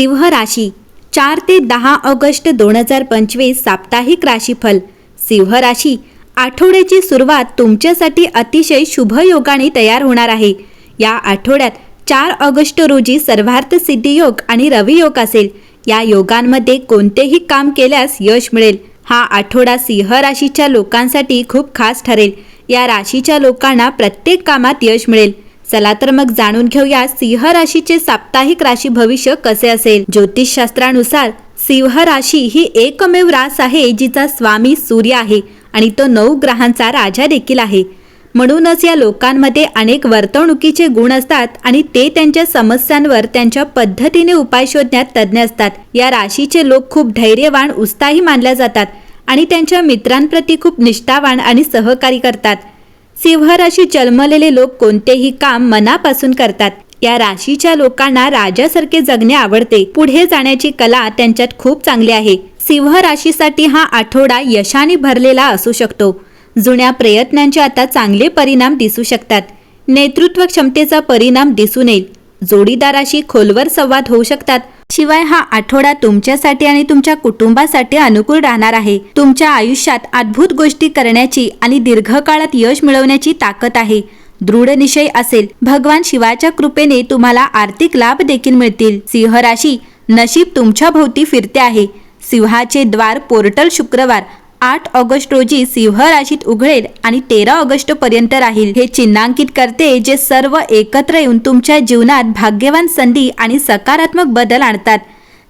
सिंह राशी. चार ते दहा ऑगस्ट दोन हजार पंचवीस साप्ताहिक राशीफल. सिंह राशी. आठवड्याची सुरुवात तुमच्यासाठी अतिशय शुभ योगाने तयार होणार आहे. या आठवड्यात चार ऑगस्ट रोजी सर्वार्थ सिद्धी योग आणि रवी योग असेल. या योगांमध्ये कोणतेही काम केल्यास यश मिळेल. हा आठवडा सिंह राशीच्या लोकांसाठी खूप खास ठरेल. या राशीच्या लोकांना प्रत्येक कामात यश मिळेल. चला तर मग जाणून घेऊया सिंह राशीचे साप्ताहिक राशी भविष्य कसे असेल. ज्योतिषशास्त्रानुसार सिंह राशी ही एकमेव रास आहे जिचा स्वामी सूर्य आहे आणि तो नऊ ग्रहांचा राजा देखील आहे. म्हणूनच या लोकांमध्ये अनेक वर्तवणुकीचे गुण असतात आणि ते त्यांच्या समस्यांवर त्यांच्या पद्धतीने उपाय शोधण्यात तज्ज्ञ असतात. या राशीचे लोक खूप धैर्यवान उत्साही मानल्या जातात आणि त्यांच्या मित्रांप्रती खूप निष्ठावान आणि सहकारी करतात. सिंह राशी जन्मलेले लोक कोणतेही काम मनापासून करतात. या राशीच्या लोकांना राजासारखे जगणे आवडते. पुढे जाण्याची कला त्यांच्यात खूप चांगली आहे. सिंह राशीसाठी हा आठवडा यशाने भरलेला असू शकतो. जुन्या प्रयत्नांचे आता चांगले परिणाम दिसू शकतात. नेतृत्व क्षमतेचा परिणाम दिसून येईल. जोडीदाराशी खोलवर संवाद होऊ शकतात. शिवाय हा आठवडा तुमच्यासाठी आणि तुमच्या कुटुंबासाठी अनुकूल राहणार आहे. तुमच्या आयुष्यात अद्भुत गोष्टी करण्याची आणि दीर्घकाळात यश मिळवण्याची ताकद आहे. दृढ निश्चय असेल भगवान शिवाच्या कृपेने तुम्हाला आर्थिक लाभ देखील मिळतील. सिंह राशी नशीब तुमच्या भोवती फिरते आहे. सिंहाचे द्वार पोर्टल शुक्रवार आठ ऑगस्ट रोजी सिंह राशीत उघडेल आणि तेरा ऑगस्ट पर्यंत राहील. हे चिन्हांकित करते जे सर्व एकत्र येऊन तुमच्या जीवनात भाग्यवान संधी आणि सकारात्मक बदल आणतात.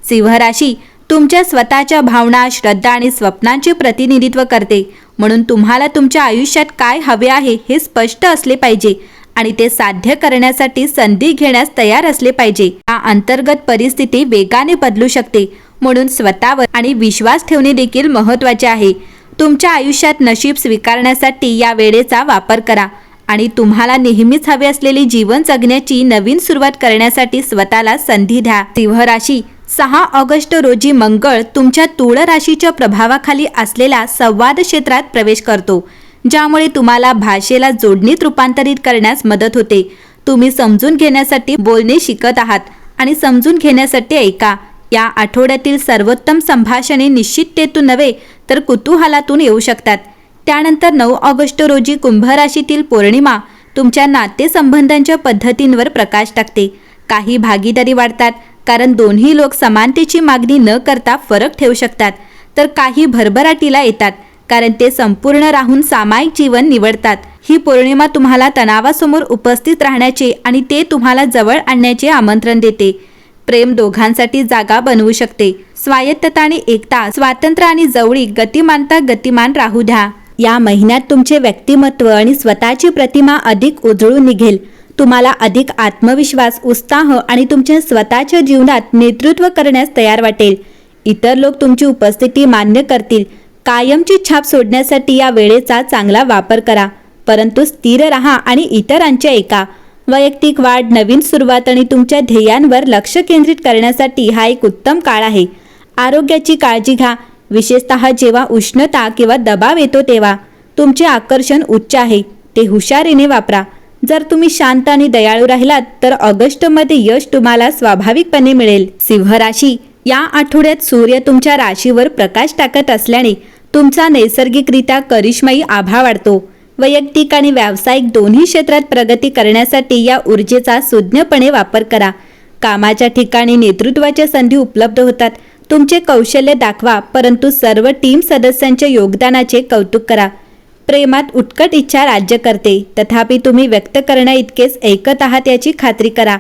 सिंहराशी तुमच्या स्वतःच्या भावना श्रद्धा आणि स्वप्नांचे प्रतिनिधित्व करते. म्हणून तुम्हाला तुमच्या आयुष्यात काय हवे आहे हे स्पष्ट असले पाहिजे आणि ते साध्य करण्यासाठी संधी घेण्यास तयार असले पाहिजे. या अंतर्गत परिस्थिती वेगाने बदलू शकते. म्हणून स्वतःवर आणि विश्वास ठेवणे देखील महत्त्वाचे आहे. तुमच्या आयुष्यात नशीब स्वीकारण्यासाठी या वेळेचा वापर करा आणि तुम्हाला नेहमीच हवे असलेली जीवन जगण्याची नवीन सुरुवात करण्यासाठी स्वतःला संधी द्या. सिंह राशी सहा ऑगस्ट रोजी मंगळ तुमच्या तुळ राशीच्या प्रभावाखाली असलेल्या संवाद क्षेत्रात प्रवेश करतो ज्यामुळे तुम्हाला भाषेला जोडणीत रूपांतरित करण्यास मदत होते. तुम्ही समजून घेण्यासाठी बोलणे शिकत आहात आणि समजून घेण्यासाठी ऐका. या आठवड्यातील सर्वोत्तम संभाषणे निश्चिततेतून नव्हे तर कुतूहलातून येऊ शकतात. त्यानंतर नऊ ऑगस्ट रोजी कुंभ राशीतील पौर्णिमा तुमच्या नातेसंबंधांच्या पद्धतींवर प्रकाश टाकते. काही भागीदारी वाढतात कारण दोन्ही लोक समानतेची मागणी न करता फरक ठेवू शकतात. तर काही भरभराटीला येतात कारण ते संपूर्ण राहून सामायिक जीवन निवडतात. ही पौर्णिमा तुम्हाला तणावासमोर उपस्थित राहण्याचे आणि ते तुम्हाला जवळ आणण्याचे आमंत्रण देते. प्रेम दोघांसाठी जागा बनवू शकते. स्वायत्तता आणि एकता स्वातंत्र्य आणि जवळीक गतिमानता गतिमान राहू द्या. या महिन्यात तुमचे व्यक्तिमत्व आणि स्वतःची प्रतिमा अधिक उजळून निघेल. तुम्हाला अधिक आत्मविश्वास उत्साह आणि तुमच्या स्वतःच्या जीवनात नेतृत्व करण्यास तयार वाटेल. इतर लोक तुमची उपस्थिती मान्य करतील. कायमची छाप सोडण्यासाठी या वेळेचा चांगला वापर करा. परंतु स्थिर राहा आणि इतरांच्या एका वैयक्तिक वाढ नवीन सुरुवात आणि तुमच्या ध्येयांवर लक्ष केंद्रित करण्यासाठी हा एक उत्तम काळ आहे. आरोग्याची काळजी घ्या. विशेषतः जेव्हा उष्णता किंवा दबाव येतो तेव्हा. तुमचे आकर्षण उच्च आहे. ते हुशारीने वापरा. जर तुम्ही शांत आणि दयाळू राहिलात तर ऑगस्टमध्ये यश तुम्हाला स्वाभाविकपणे मिळेल. सिंह राशी या आठवड्यात सूर्य तुमच्या राशीवर प्रकाश टाकत असल्याने तुमचा नैसर्गिकरित्या करिश्माई आभा वाढतो. वैयक्तिक आणि व्यावसायिक दोन्ही क्षेत्रात प्रगती करण्यासाठी या ऊर्जेचा सुज्ञपणे वापर करा. कामाच्या ठिकाणी नेतृत्वाच्या संधी उपलब्ध होतात. तुमचे कौशल्य दाखवा परंतु सर्व टीम सदस्यांच्या योगदानाचे कौतुक करा. प्रेमात उत्कट इच्छा राज्य करते. तथापि तुम्ही व्यक्त करण्या इतकेच ऐकत आहात याची खात्री करा.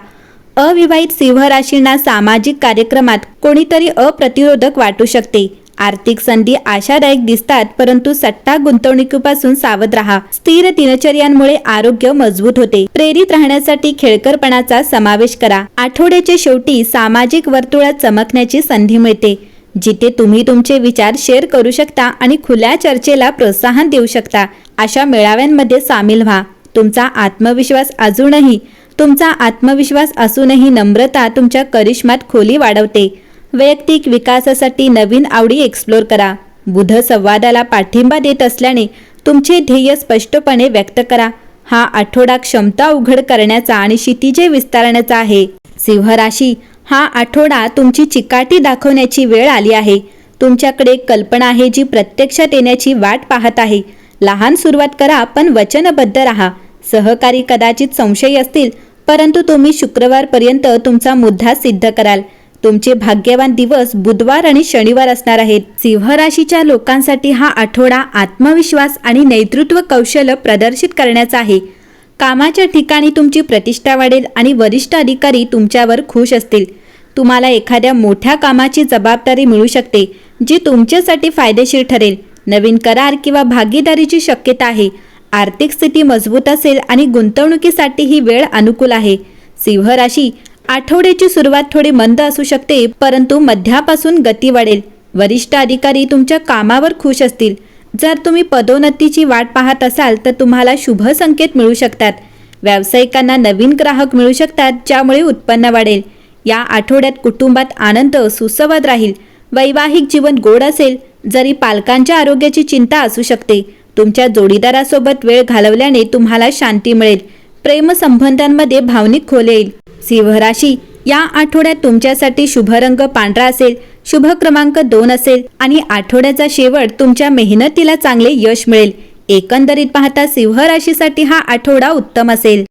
अविवाहित सिंह राशींना सामाजिक कार्यक्रमात कोणीतरी अप्रतिरोधक वाटू शकते. आर्थिक संधी आशादायक दिसतात परंतु सट्टा गुंतवणुकीपासून सावध राहा. स्थिर दिनचर्यांमुळे आरोग्य मजबूत होते. प्रेरित राहण्यासाठी खेळकरपणाचा समावेश करा. आठवड्याच्या शेवटी सामाजिक वर्तुळात चमकण्याची संधी मिळते जिथे तुम्ही तुमचे विचार शेअर करू शकता आणि खुल्या चर्चेला प्रोत्साहन देऊ शकता. अशा मेळाव्यांमध्ये सामील व्हा. तुमचा आत्मविश्वास अजूनही तुमचा आत्मविश्वास असूनही नम्रता तुमच्या करिश्मात खोली वाढवते. वैयक्तिक विकासासाठी नवीन आवडी एक्सप्लोर करा. बुध संवादाला पाठिंबा देत असल्याने तुमचे ध्येय स्पष्टपणे व्यक्त करा. हा आठवडा क्षमता उघड करण्याचा आणि क्षितिजे विस्तारण्याचा आहे. सिंह राशी हा आठवडा तुमची चिकाटी दाखवण्याची वेळ आली आहे. तुमच्याकडे एक कल्पना आहे जी प्रत्यक्षात येण्याची वाट पाहत आहे. लहान सुरुवात करा पण वचनबद्ध राहा. सहकारी कदाचित संशयी असतील परंतु तुम्ही शुक्रवारपर्यंत तुमचा मुद्दा सिद्ध कराल. तुमचे भाग्यवान दिवस बुधवार आणि शनिवार असणार आहेत. सिंह राशीच्या लोकांसाठी हा आठवडा आत्मविश्वास आणि नेतृत्व कौशल्य प्रदर्शित करण्याचा आहे. कामाच्या ठिकाणी तुमची प्रतिष्ठा वाढेल आणि वरिष्ठ अधिकारी तुमच्यावर खुश असतील. तुम्हाला एखाद्या मोठ्या कामाची जबाबदारी मिळू शकते जी तुमच्यासाठी फायदेशीर ठरेल. नवीन करार किंवा भागीदारीची शक्यता आहे. आर्थिक स्थिती मजबूत असेल आणि गुंतवणुकीसाठी ही वेळ अनुकूल आहे. सिंह राशी आठवड्याची सुरुवात थोडी मंद असू शकते परंतु मध्यापासून गती वाढेल. वरिष्ठ अधिकारी तुमच्या कामावर खुश असतील. जर तुम्ही पदोन्नतीची वाट पाहत असाल तर तुम्हाला शुभ संकेत मिळू शकतात. व्यावसायिकांना नवीन ग्राहक मिळू शकतात ज्यामुळे उत्पन्न वाढेल. या आठवड्यात कुटुंबात आनंद सुसंवाद राहील. वैवाहिक जीवन गोड असेल जरी पालकांच्या आरोग्याची चिंता असू शकते. तुमच्या जोडीदारासोबत वेळ घालवल्याने तुम्हाला शांती मिळेल. प्रेमसंबंधांमध्ये भावनिक खोल येईल. सिंह राशी या आठवड्यात तुमच्यासाठी शुभ रंग पांढरा असेल शुभ क्रमांक दोन असेल आणि आठवड्याचा शेवट तुमच्या मेहनतीला चांगले यश मिळेल. एकंदरीत पाहता सिंह राशीसाठी हा आठवडा उत्तम असेल.